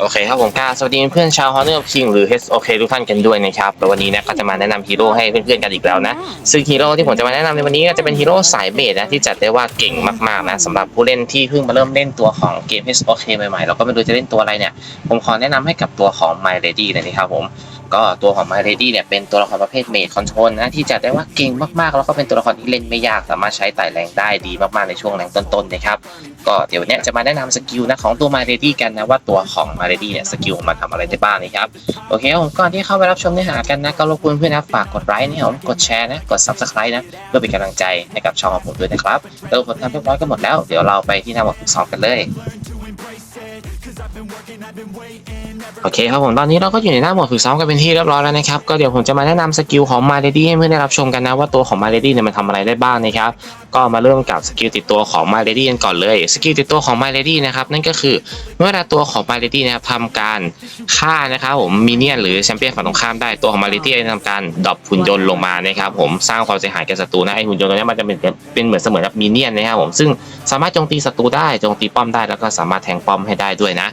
โอเคครับผมกล้าสวัสดีเพื่อนๆชาวฮอนเนอร์คิงหรือ HOK ทุกท่านกันด้วยนะครับแล้ววันนี้นะก็จะมาแนะนำฮีโร่ให้เพื่อนๆกันอีกแล้วนะ ซึ่งฮีโร่ที่ผมจะมาแนะนำในวันนี้ก็จะเป็นฮีโร่สายเบสนะที่จัดได้ว่าเก่งมากๆนะสำหรับผู้เล่นที่เพิ่งมาเริ่มเล่นตัวของเกม HOK ใหม่ๆเราก็ไม่รู้จะเล่นตัวอะไรเนี่ย ผมขอแนะนำให้กับตัวของ My Lady เลยนะครับผม ก็ตัวของ My Lady เนี่ยเป็นตัวละครประเภทเมดคอนโทรลนะที่จัดได้ว่าเก่งมากๆ แล้วก็เป็นตัวละครที่เล่นไม่ยากสามารถใช้ไต่แรงได้ดีมากๆในช่วงแรงต้นๆนะครับก็เดี๋ยวเนี้ยจะมาแนะนำสกิลนะของตัว My Lady กันนะว่าตัวของ My Lady เนี่ยสกิลมันทำอะไรได้บ้างนะครับโอเคครับผมก่อนที่เข้าไปรับชมเนื้อหากันนะก็รบกวนเพื่อนนะฝากกดไลค์นะครับผมกดแชร์นะกด Subscribe นะเพื่อเป็นกำลังใจให้กับช่องของผมด้วยนะครับแล้วผมทำเรียบร้อยกันหมดแล้วเดี๋ยวเราไปที่หน้าบทฝึกซ้อมกันเลย โอเคครับผมตอนนี้เราก็อยู่ในหน้าหมวดฝึกซ้อมกันเป็นที่เรียบร้อยแล้วนะครับก็เดี๋ยวผมจะมาแนะนำสกิลของ My Lady ให้เพื่อนได้รับชมกันนะว่าตัวของ My Lady เนี่ยมันทำอะไรได้บ้างนะครับก็มาเริ่มกับสกิลติดตัวของ My Lady กันก่อนเลยสกิลติดตัวของ My Lady นะครับนั่นก็คือเมื่อเวลาตัวของ My Lady นะครับทำการฆ่านะครับผมมินเนี่ยนหรือแชมเปี้ยนฝั่งตรงข้ามได้ตัวของ My Lady จะทำการดรอปหุ่นยนต์ลงมานะครับผมสร้างความเสียหายแก่ศัตรูนะไอหุ่นยนต์ตัวนี้มันจะเป็นเป็นเหมือนเสมือนมินเนี่ยนนะครับผมซึ่งสามารถโจมตีศัตรูได้โจมตีป้อมได้แล้วก็สามารถแทงป้อมให้ได้ด้วยนะ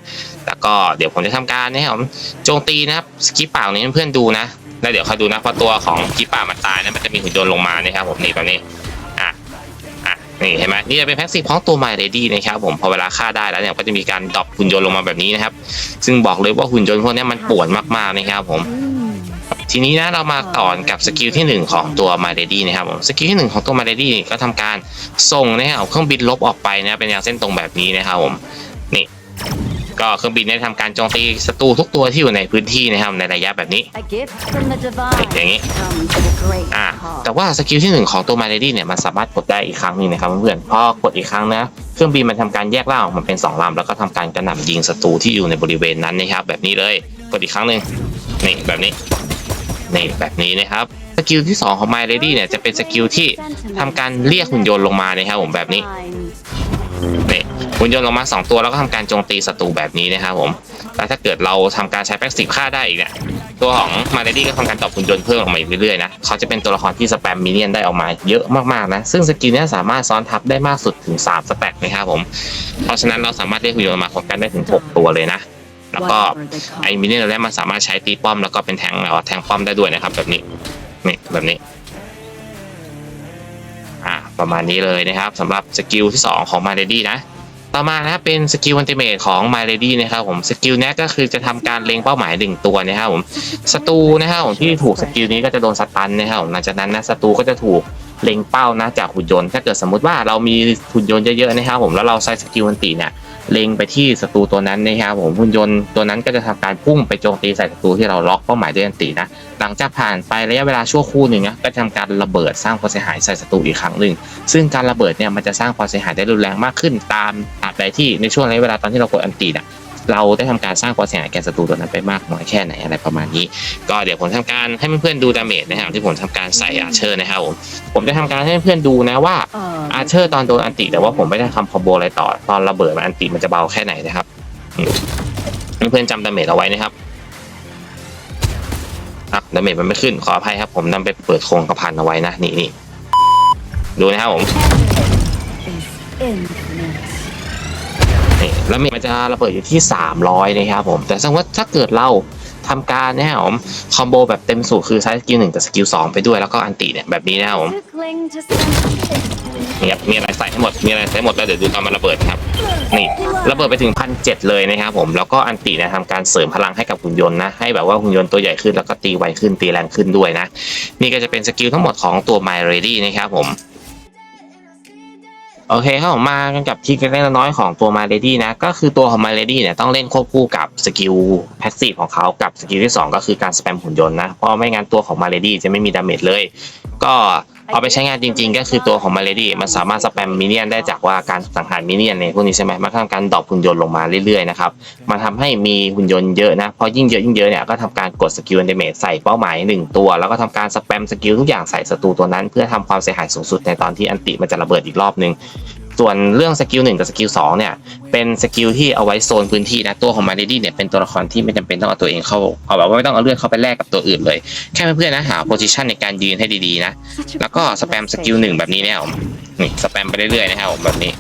แล้วก็เดี๋ยวผมจะทำการนะครับผมโจมตีนะครับสกิปป่านี้เพื่อนดูนะแล้วเดี๋ยวคอยดูนะพอตัวของกิปป่ามันตายนะมันจะมีหุ่นยนต์ลงมานะครับผมนี่แบบนี้อะอะนี่เห็นไหมนี่จะเป็นแพ็กซีฟของตัว My Lady นะครับผมพอเวลาฆ่าได้แล้วเนี่ยก็จะมีการดรอปหุ่นยนต์ลงมาแบบนี้นะครับ ซึ่งบอกเลยว่าหุ่นยนต์พวกนี้มันป่วนมากๆนะครับผมทีนี้นะเรามาต่อกับสกิลที่ 1 ของตัว My Lady นะครับผมสกิลที่ 1 ของตัว My Lady ก็ทำการส่งนะครับเอาเครื่องบินลบออกไปนะเป็นแนวเส้นตรงแบบนี้นะครับผมนี่ ก็เครื่องบินได้ทำการโจมตีศัตรูทุกตัวที่อยู่ในพื้นที่นะครับในระยะแบบนี้ A gift from the divine อย่างนี้ comes at a great อ่า cost. แต่ว่าสกิลที่ 1 ของตัว My Lady เนี่ยมันสามารถกดได้อีกครั้งหนึงนะครับเพื่อนๆพอกดอีกครั้งนะเครื่องบินมันทำการแยกร่างออกมาเป็นสองลำแล้วก็ทำการกระหน่ำยิงศัตรูที่อยู่ในบริเวณนั้นนะครับแบบนี้เลยกดอีกครั้งหนึ่งนี่แบบนี้นี่แบบนี้นะครับสกิลที่ 2 ของ My Lady เนี่ยจะเป็นสกิลที่ทำการเรียกหุ่นยนต์ลงมานะครับผมแบบนี้นี่ หุ่นยนต์ลงมา 2 ตัวแล้วก็ทำการโจมตีศัตรูแบบนี้นะครับผมแล้วถ้าเกิดเราทำการใช้แพ็กซีฟฆ่าได้อีกเนี่ยตัวของมาเดดี้ก็ทำการตอบหุ่นยนต์เพิ่มออกมาอีกเรื่อยๆนะเขาจะเป็นตัวละครที่สแปมมินเนียนได้ออกมาเยอะมากๆนะซึ่งสกิลนี้สามารถซ้อนทับได้มากสุดถึง 3 สแต็กนะครับผมเพราะฉะนั้นเราสามารถเรียกหุ่นยนต์มาพร้อมกันได้ถึง 6 ตัวเลยนะแล้วก็ไอ้มินเนี่ยนแล้วมันสามารถใช้ตีป้อมแล้วก็เป็นแทงแล้วแทงป้อมได้ด้วยนะครับ แบบนี้นี่แบบนี้อ่าประมาณนี้เลยนะครับสำหรับสกิลที่ 2 ของ My Lady นะ ต่อมานะครับเป็นสกิลอันติเมตของ My Lady นะครับผมสกิลนี้ก็คือจะทำการเล็งเป้าหมายหนึ่งตัวนะครับผมศัตรูนะครับผมที่ถูกสกิลนี้ก็จะโดนสตันนะครับผมหลังจากนั้นนะศัตรูก็จะถูกเล็งเป้านะจากหุ่นยนต์ถ้าเกิดสมมุติว่าเรามีหุ่นยนต์เยอะๆนะครับผมแล้วเราใช้สกิลอันติเนี่ย เล็งไปที่ศัตรูตัวนั้นนะครับผมหุ่นยนต์ตัวนั้นก็จะทำการพุ่งไปโจมตีใส่ศัตรูที่เราล็อกเป้าหมายด้วยอันตีนะหลังจากผ่านไประยะเวลาชั่วครู่หนึ่งนะก็จะทำการระเบิดสร้างความเสียหายใส่ศัตรูอีกครั้งหนึ่งซึ่งการระเบิดเนี่ยมันจะสร้างความเสียหายได้รุนแรงมากขึ้นตามตราจใดที่ในช่วงระยะเวลาตอนที่เรากดอันตีนะ เราได้ทำการสร้างความเสียหายแก่ศัตรูตัวนั้นไปมากน้อยแค่ไหนอะไรประมาณนี้ ก็เดี๋ยวผมทำการให้เพื่อนๆดูดาเมจนะครับที่ผมทำการใส่อาเชอร์นะครับผมผมจะทำการให้เพื่อนๆดูนะว่า Uh, อาเชอร์ตอนโดนอันติแต่ว่าผมไม่ได้ทำคอมโบอะไรต่อ ตอนระเบิดมันอันติมันจะเบาแค่ไหนนะครับอืมเพื่อนๆจำดาเมจเอาไว้นะครับอะดาเมจมันไม่ขึ้นขออภัยครับ ผมนำไปเปิดโครงกระพันเอาไว้นะนี่นี่ดูนะครับผม is infinite. นี่แล้วมันจะระเบิดอยู่ที่ 300 นะครับผม แต่สมมติถ้าเกิดเราทำการนะครับผมคอมโบแบบเต็มสูตรคือใช้สกิลหนึ่งกับสกิลสองไปด้วยแล้วก็อันติเนี่ยแบบนี้นะครับผมนี่ครับมีอะไรใส่ให้หมดมีอะไรใส่หมดแล้วเดี๋ยวดูตอนมันระเบิดครับนี่ระเบิดไปถึงพันเเลยนะครับผมแล้วก็อันติเนี่ยทำการเสริมพลังให้กับหุ่นยนต์นะให้แบบว่าหุ่นยนต์ตัวใหญ่ขึ้นแล้วก็ตีไวขึ้นตีแรงขึ้นด้วยนะ นี่ก็จะเป็นสกิลทั้งหมดของตัว My Ready นะครับผม โอเคครับผมมากันกับทริคเล็กน้อยของตัวมาเลดี้นะ ก็คือตัวของมาเลดี้เนี่ยต้องเล่นควบคู่กับสกิลแพสซีฟของเขากับสกิลที่ 2 ก็คือการสแปมหุ่นยนต์นะ เพราะไม่งั้นตัวของมาเลดี้จะไม่มีดาเมจเลย ก็ เอาไปใช้งานจริง ๆ ก็คือตัวของมาเลดี้มันสามารถสแปมมิเนียนได้จากว่าการสังหารมิเนียนในพวกนี้ใช่ไหมมันทำการดรอปหุ่นยนต์ลงมาเรื่อยๆนะครับมันทำให้มีหุ่นยนต์เยอะนะพอยิ่งเยอะยิ่งเยอะเนี่ยก็ทำการกดสกิลอันเดเมจใส่เป้าหมายหนึ่งตัว แล้วก็ทำการสแปมสกิลทุกอย่างใส่ศัตรูตัวนั้น เพื่อทำความเสียหายสูงสุดในตอนที่อันติมันจะระเบิดอีกรอบนึง ส่วนเรื่องสกิลหนึ่งกับสกิลสองเนี่ยเป็นสกิลที่เอาไว้โซนพื้นที่นะตัวของมาเดดี้เนี่ยเป็นตัวละครที่ไม่จำเป็นต้องเอาตัวเองเข้าเอาแบบว่าไม่ต้องเอาเลือดเข้าไปแลกกับตัวอื่นเลย แค่เพื่อนๆนะหาโพซิชันในการยืนให้ดีๆนะแล้วก็สแปมสกิลหนึ่งแบบนี้เนี่ยผมนี่สแปมไปเรื่อยๆนะครับผมแบบนี้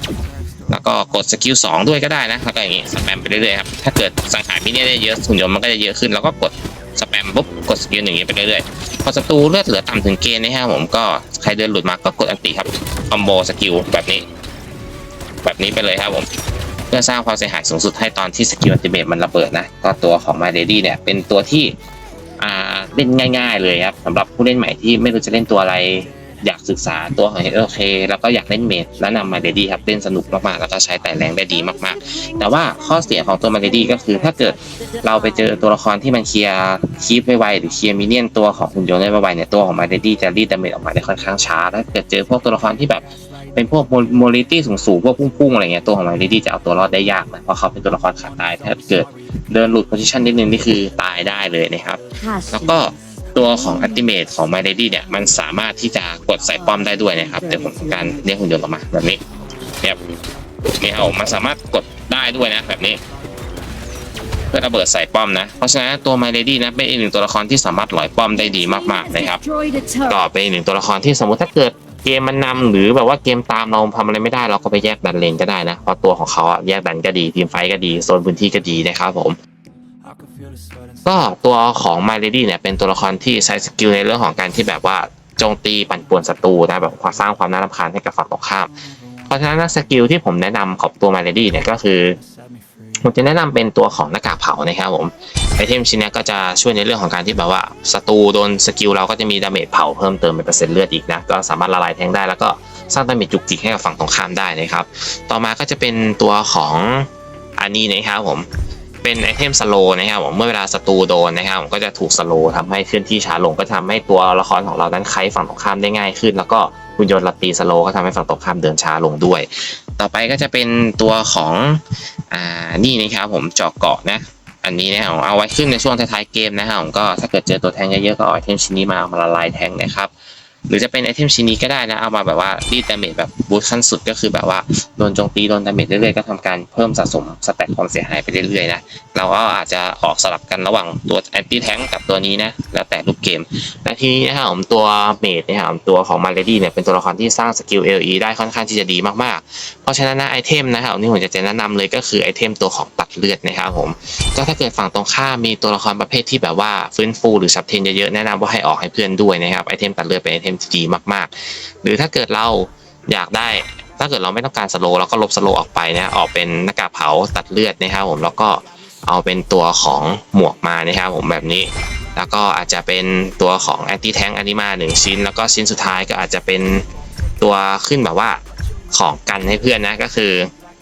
แล้วก็กดสกิลสองด้วยก็ได้นะแล้วก็อย่างงี้สแปมไปเรื่อยๆครับถ้าเกิดสังหารมิเนี่ยได้เยอะหุ่นยนต์มันก็จะเยอะขึ้นแล้วก็กดสแปมปุ๊บกดสกิลอย่างงี้ไปเรื่อยๆพอศัตรูเลือดเหลือต่ำถึงเกณฑ์นะครับผมก็ใครเดินหลุดมาก็กดอันติครับคอมโบสกิลแบบนี้ แบบนี้ไปเลยครับผม เพื่อสร้างความเสียหายสูงสุดให้ตอนที่สกิลอัลติเมทมันระเบิดนะ ก็ตัวของ My Lady เนี่ยเป็นตัวที่เล่นง่าย ๆ เลยครับสำหรับผู้เล่นใหม่ที่ไม่รู้จะเล่นตัวอะไร อยากศึกษาตัวของ HLK แล้วก็อยากเล่นเมดแล้วนำ My Lady ครับเล่นสนุกมากๆแล้วก็ใช้แต่แรงได้ดีมาก ๆ แต่ว่าข้อเสียของตัว My Lady ก็คือถ้าเกิดเราไปเจอตัวละครที่มันเคลียร์คีปไวๆหรือเคลียร์มินเนี่ยนตัวของหุ่นยนได้ไวๆเนี่ยตัวของ My Lady จะรีดดาเมจออกมาได้ค่อนข้างช้าถ้าเกิดเจอพวกตัวละครที่แบบ เป็นพวกโมลิตี้สูงๆพวกพุ่งๆอะไรเงี้ยตัวของไมลิตี้จะเอาตัวรอดได้ยากนะเพราะเขาเป็นตัวละครขาตายถ้าเกิดเดินหลุดโพซิชันนิดนึงนี่คือตายได้เลยนะครับแล้วก็ Passion. ตัวของอัติเมทของไมลิตี้เนี่ยมันสามารถที่จะกดใส่ป้อมได้ด้วยนะครับเดี๋ยวผมทำการเรียกหุ่นยนต์ออกมาแบบนี้เนี่ยเนี่ยเอามันสามารถกดได้ด้วยนะแบบนี้ เพื่อระเบิดใส่ป้อมนะ เพราะฉะนั้นตัวไมเลดี้นะเป็นอีกหนึ่งตัวละครที่สามารถหลอยป้อมได้ดีมากๆนะครับ Destroyed a ก็ turret. เป็นอีกหนึ่งตัวละครที่สมมติถ้าเกิด เกมมันนำหรือแบบว่าเกมตามเราทำอะไรไม่ได้เราก็ไปแยกดันเลนก็ได้นะเพราะตัวของเขาอะแยกดันก็ดีทีมไฟก็ดีโซนพื้นที่ก็ดีนะครับผมก็ตัวของ My Lady เนี่ยเป็นตัวละครที่ใช้สกิลในเรื่องของการที่แบบว่าโจมตีปั่นป่วนศัตรูนะแบบความสร้างความน่ารำคาญให้กับฝั่งตรงข้าม เพราะฉะนั้นสกิลที่ผมแนะนำของตัว My Lady เนี่ยก็คือ ผมจะแนะนำเป็นตัวของหน้ากากเผานะครับผมไอเทมชิ้นนี้ก็จะช่วยในเรื่องของการที่แบบว่าศัตรูโดนสกิลเราก็จะมีดาเมจเผาเพิ่มเติมเป็นเปอร์เซ็นต์เลือดอีกนะก็สามารถละลายแทงได้แล้วก็สร้างดาเมจจุกจิกให้กับฝั่งตรงข้ามได้นะครับ ต่อมาก็จะเป็นตัวของอันนี้นะครับผมเป็นไอเทมสโลนะครับผมเมื่อเวลาศัตรูโดนนะครับผมก็จะถูกสโลทำให้เคลื่อนที่ช้าลงก็ทำให้ตัวละครของเรานั้นไคฝั่งตรงข้ามได้ง่ายขึ้น แล้วก็หุ่นยนต์ลัตตีสโลก็ทำให้ฝั่งตรงข้ามเดินช้าลงด้วย ต่อไปก็จะเป็นตัวของอ่านี่นะครับผมเจาะเกาะนะอันนี้นะครับผมเอาไว้ขึ้นในช่วงท้ายๆเกมนะครับผมก็ถ้าเกิดเจอตัวแทงเยอะๆก็เอาไอเทมชิ้นนี้มาเอามาละลายแทงนะครับ หรือจะเป็นไอเทมชิ้นนี้ก็ได้นะ เอามาแบบว่ารีดดาเมจแบบบูสต์ขั้นสุดก็คือแบบว่าโดนโจมตีโดนดาเมจเรื่อยๆก็ทำการเพิ่มสะสมสแต็กความเสียหายไปเรื่อยๆนะเราก็อาจจะออกสลับกันระหว่างตัวแอนตี้แท้งกับตัวนี้นะแล้วแต่รูปเกมและทีนี้นะครับผมตัวเมดนะครับตัวของมาเลดี้เนี่ยเป็นตัวละครที่สร้างสกิล LE ได้ค่อนข้างที่จะดีมากๆ เพราะฉะนั้นนะไอเทมนะครับที่ผมจะแนะนำเลยก็คือไอเทมตัวของตัดเลือดนะครับผมก็ถ้าเกิดฝั่งตรงข้ามมีตัวละครประเภทที่แบบว่าฟื้นฟูหรือซับเทนเยอะๆแนะนำว่าให้ออกให้เพื่อนด้วยนะครับไอเทมตัดเลือดเป็นไอเทมที่ดีมากๆ หรือถ้าเกิดเราอยากได้ถ้าเกิดเราไม่ต้องการสโลเราก็ลบสโลออกไปนะออกเป็นหน้ากากเผาตัดเลือดนะครับผมแล้วก็เอาเป็นตัวของหมวกมานะครับผมแบบนี้ แล้วก็อาจจะเป็นตัวของแอนตี้แทงอนิมาหนึ่งชิ้น แล้วก็ชิ้นสุดท้ายก็อาจจะเป็นตัวขึ้นแบบว่าของกันให้เพื่อนนะก็คือ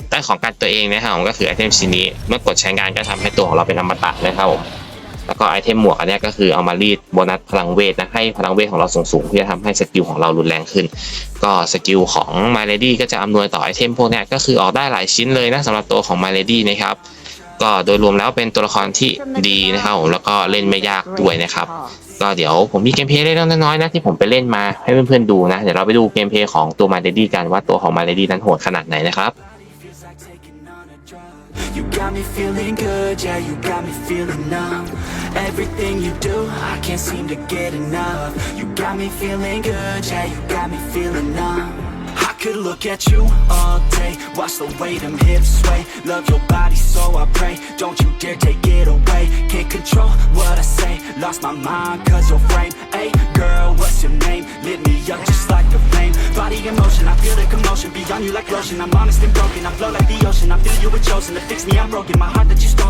ได้ของกันตัวเองนะครับผมก็คือไอเทมชิ้นนี้เมื่อกดใช้งานก็ทำให้ตัวของเราเป็นอมตะนะครับผม แล้วก็ไอเทมหมวกอันนี้ก็คือเอามารีดโบนัสพลังเวทนะให้พลังเวทของเราสูงๆเพื่อทำให้สกิลของเรารุนแรงขึ้น ก็สกิลของ My Lady ก็จะอำนวยต่อไอเทมพวกนี้ก็คือออกได้หลายชิ้นเลยนะสำหรับตัวของ My Lady นะครับก็โดยรวมแล้วเป็นตัวละครที่ดีนะครับผมแล้วก็เล่นไม่ยากด้วยนะครับ ก็เดี๋ยวผมมีเกมเพลย์เล็กน้อยๆนะที่ผมไปเล่นมาให้เพื่อนๆดูนะ เดี๋ยวเราไปดูเกมเพลย์ของตัว My Lady กันว่าตัวของ My Lady นั้นโหดขนาดไหนนะครับ You got me feeling good, yeah, you got me feeling numb. Everything you do, I can't seem to get enough. You got me feeling good, yeah, you got me feeling numb. Could look at you all day, watch the way them hips sway. Love your body, so I pray. Don't you dare take it away. Can't control what I say, lost my mind, cause your frame. Hey, girl, what's your name? Lit me up just like a flame. Body in motion, I feel the commotion. Beyond you like lotion, I'm honest and broken. I flow like the ocean, I feel you were chosen to fix me. I'm broken, my heart that you stolen.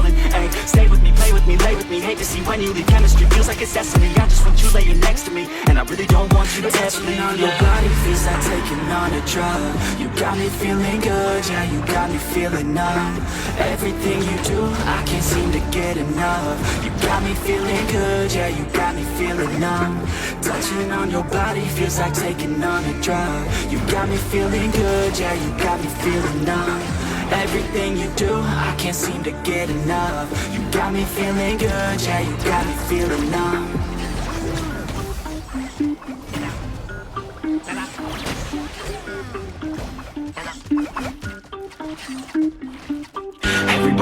Me, lay with me. Hate to see when you leave chemistry, feels like it's destiny. I just want you laying next to me, and I really don't want you to ever leave. on your body feels like taking on a drug. You got me feeling good, yeah, you got me feeling numb. Everything you do, I can't seem to get enough. You got me feeling good, yeah, you got me feeling numb. Touching on your body feels like taking on a drug. You got me feeling good, yeah, you got me feeling numb. Everything you do, I can't seem to get enough. You got me feeling good, yeah, you got me feeling numb.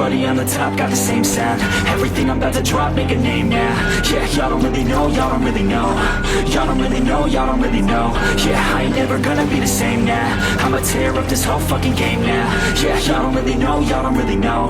Everybody on the top got the same sound. Everything I'm about to drop, make a name now. Yeah, y'all don't really know, y'all don't really know. Y'all don't really know, y'all don't really know. Yeah, I ain't never gonna be the same now. I'ma tear up this whole fucking game now. Yeah, y'all don't really know, y'all don't really know.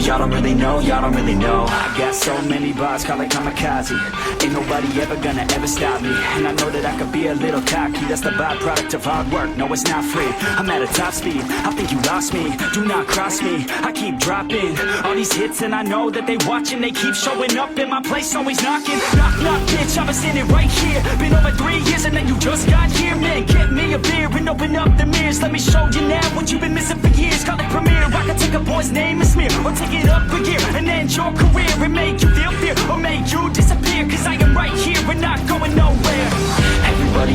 Y'all don't really know, y'all don't really know. I got so many bars, call it kamikaze. Ain't nobody ever gonna ever stop me. And I know that I could be a little cocky. That's the byproduct of hard work, no it's not free. I'm at a top speed, I think you lost me. Do not cross me, I keep dropping All these hits and I know that they watching. They keep showing up in my place, always knocking. Knock, knock, bitch, I've been standing right here. Been over three years and then you just got here Man, get me a beer and open up the mirrors. Let me show you now what you've been missing for years. Call it premiere, I can take a boy's name and smear Or take it up a gear and end your career And make you feel fear or make you disappear. Cause I am right here and not going nowhere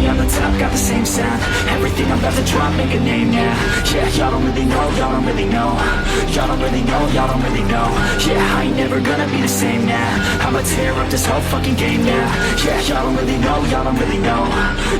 on the top got the same sound. Everything I'm about to drop, make a name now Yeah, y'all don't really know, y'all don't really know. Y'all don't really know, y'all don't really know. Yeah, I ain't never gonna be the same now I'ma tear up this whole fucking game now Yeah, y'all don't really know, y'all don't really know.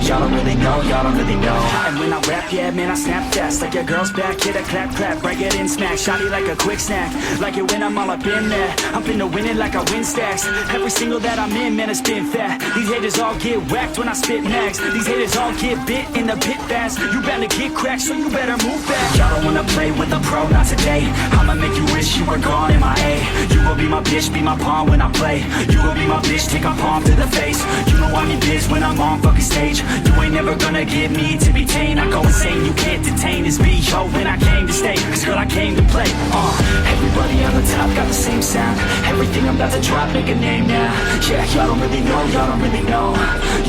Y'all don't really know, y'all don't really know. And when I rap, yeah, man, I snap fast. Like your girl's back, hit a clap, clap Break it in, smack, shotty like a quick snack. Like it when I'm all up in there. I'm finna win it like I win stacks. Every single that I'm in, man, it's been fat. These haters all get whacked when I spit max These haters all get bit in the pit fast. You better get cracked, so you better move back Y'all don't wanna play with a pro, not today. I'ma make you wish you were gone in my A. You will be my bitch, be my pawn when I play. You will be my bitch, take a palm to the face. You know I'm in biz when I'm on fucking stage. You ain't never gonna get me to be tame. I go insane, you can't detain. This beat Yo, when I came to stay, cause girl I came to play. Uh, Everybody on the top got the same sound. Everything I'm about to drop, make a name now. Yeah, y'all don't really know, y'all don't really know.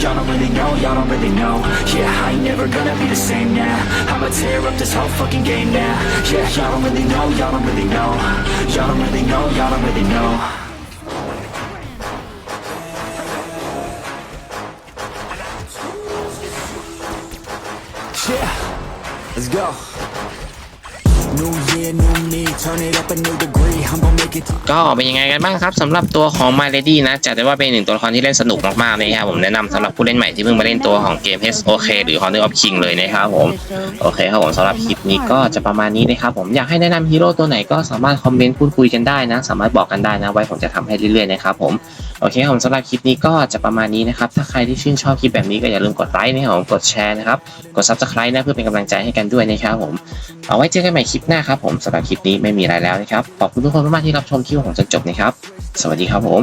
Y'all don't really know, y'all don't really know. Yeah, I ain't never gonna be the same now. I'ma tear up this whole fucking game now. Yeah, y'all don't really know, y'all don't really know. Y'all don't really know, y'all don't really know. Yeah, let's go New year, new me, turn it up a new degree I'm gonna make it ก็เป็นยังไงกันบ้างครับสำหรับตัวของ My Lady นะจัดได้ว่าเป็นหนึ่งตัวละครที่เล่นสนุกมากๆเลยครับผมแนะนำสำหรับผู้เล่นใหม่ที่เพิ่งมาเล่นตัวของเกม HOK หรือ Honor of King เลยนะครับผมโอเคครับผมสำหรับคลิปนี้ก็จะประมาณนี้นะครับผมอยากให้แนะนำฮีโร่ตัวไหนก็สามารถคอมเมนต์พูดคุยกันได้นะ สามารถบอกกันได้นะไว้ผมจะทำให้เรื่อยๆนะครับผม โอเคครับผมสำหรับคลิปนี้ก็จะประมาณนี้นะครับ ถ้าใครที่ชื่นชอบคลิปแบบนี้ก็อย่าลืมกดไลค์นะครับผมกดแชร์นะครับ กด Subscribe นะเพื่อเป็นกำลังใจให้กันด้วยนะครับผม เอาไว้เจอกันใหม่คลิปหน้าครับผมสำหรับคลิปนี้ไม่มีอะไรแล้วนะครับ ขอบคุณทุกคนมากๆที่รับชมคลิปของจนจบนะครับ สวัสดีครับผม